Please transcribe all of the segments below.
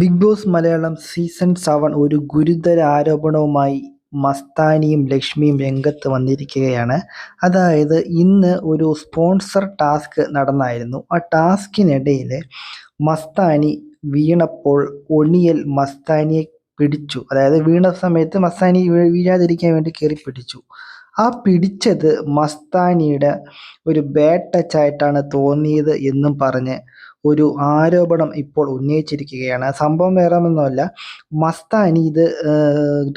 Bigg Boss Malayalam season seven ഒരു ഗുരുതര ആരോപണവുമായി മസ്താനിയും ലക്ഷ്മിയും രംഗത്ത് വന്നിരിക്കുകയാണ്. അതായത് ഇന്ന് ഒരു സ്പോൺസർ ടാസ്ക് നടന്നായിരുന്നു. ആ ടാസ്കിനിടയിൽ മസ്താനി വീണപ്പോൾ ഒണിയൽ മസ്താനിയെ പിടിച്ചു. അതായത് വീണ സമയത്ത് മസ്താനി വീഴാതിരിക്കാൻ വേണ്ടി കയറി പിടിച്ചു. ആ പിടിച്ചത് മസ്താനിയുടെ ഒരു ബാഡ് ടച്ച് ആയിട്ടാണ് തോന്നിയത് എന്നും പറഞ്ഞ് ഒരു ആരോപണം ഇപ്പോൾ ഉന്നയിച്ചിരിക്കുകയാണ്. സംഭവം വേറെ ഒന്നുമല്ല മസ്താനി ഇത്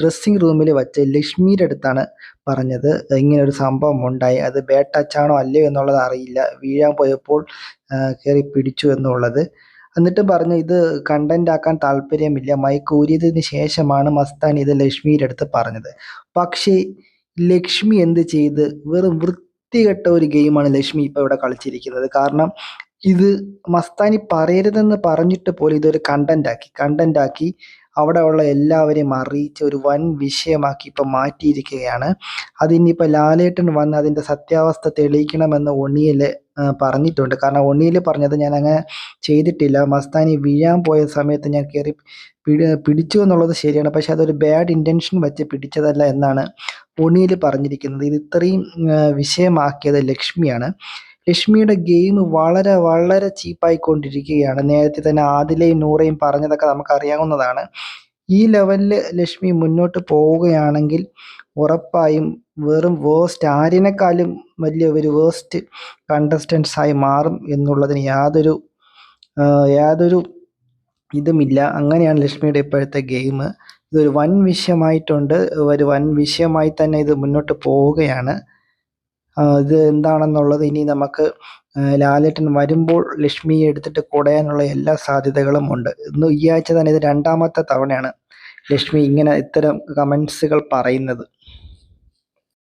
ഡ്രസ്സിംഗ് റൂമിൽ വച്ച് ലക്ഷ്മിയുടെ അടുത്താണ് പറഞ്ഞത്. ഇങ്ങനെ ഒരു സംഭവം ഉണ്ടായി. അത് ബാഡ് ടച്ച് ആണോ അല്ലയോ എന്നുള്ളത് അറിയില്ല. വീഴാൻ പോയപ്പോൾ കയറി പിടിച്ചു എന്നുള്ളത്. എന്നിട്ട് പറഞ്ഞു ഇത് കണ്ടന്റ് ആക്കാൻ താല്പര്യമില്ല. മൈക്ക് ഊരിയതിന് ശേഷമാണ് മസ്താനി ഇത് ലക്ഷ്മിയുടെ അടുത്ത് പറഞ്ഞത്. പക്ഷേ ലക്ഷ്മി എന്ത് ചെയ്ത്? വെറും വൃത്തികെട്ട ഒരു ഗെയിമാണ് ലക്ഷ്മി ഇപ്പോൾ ഇവിടെ കളിച്ചിരിക്കുന്നത്. കാരണം ഇത് മസ്താനി പറയരുതെന്ന് പറഞ്ഞിട്ട് പോലും ഇതൊരു കണ്ടന്റ് ആക്കി. കണ്ടന്റ് ആക്കി അവിടെ ഉള്ള എല്ലാവരെയും അറിയിച്ച് ഒരു വൻ വിഷയമാക്കി ഇപ്പം മാറ്റിയിരിക്കുകയാണ്. അതിനിപ്പോൾ ലാലേട്ടൻ വന്ന് അതിന്റെ സത്യാവസ്ഥ തെളിയിക്കണമെന്ന് ഒണിയൽ പറഞ്ഞിട്ടുണ്ട്. കാരണം ഒണിയൽ പറഞ്ഞത് ഞാൻ അങ്ങനെ ചെയ്തിട്ടില്ല. മസ്താനി വീഴാൻ പോയ സമയത്ത് ഞാൻ കയറി പിടി പിടിച്ചു എന്നുള്ളത് ശരിയാണ്. പക്ഷെ അതൊരു ബാഡ് ഇന്റൻഷൻ വെച്ച് പിടിച്ചതല്ല എന്നാണ് ഒണിയൽ പറഞ്ഞിരിക്കുന്നത്. ഇത് ഇത്രയും വിഷയമാക്കിയത് ലക്ഷ്മിയാണ്. ലക്ഷ്മിയുടെ ഗെയിം വളരെ വളരെ ചീപ്പായിക്കൊണ്ടിരിക്കുകയാണ്. നേരത്തെ തന്നെ ആദിലയും നൂറയും പറഞ്ഞതൊക്കെ നമുക്ക് അറിയാവുന്നതാണ് ഈ ലെവലിൽ ലക്ഷ്മി മുന്നോട്ട് പോവുകയാണെങ്കിൽ ഉറപ്പായും വെറും വേസ്റ്റ് ആരിനേക്കാളും വലിയ ഒരു വേസ്റ്റ് കണ്ടസ്റ്റൻസ് ആയി മാറും എന്നുള്ളതിന് യാതൊരു യാതൊരു ഇതുമില്ല. അങ്ങനെയാണ് ലക്ഷ്മിയുടെ ഇപ്പോഴത്തെ ഗെയിം ഇതൊരു വൻ വിഷയമായിട്ടുണ്ട്. ഒരു വൻ വിഷയമായി തന്നെ ഇത് മുന്നോട്ട് പോവുകയാണ്. ഇത് എന്താണെന്നുള്ളത് ഇനി നമുക്ക് ലാലേട്ടൻ വരുമ്പോൾ ലക്ഷ്മിയെ എടുത്തിട്ട് കൊടയാനുള്ള എല്ലാ സാധ്യതകളും ഉണ്ട്. ഇന്ന് ഈ ആഴ്ച തന്നെ ഇത് രണ്ടാമത്തെ തവണയാണ് ലക്ഷ്മി ഇങ്ങനെ ഇത്തരം കമൻസുകൾ പറയുന്നത്.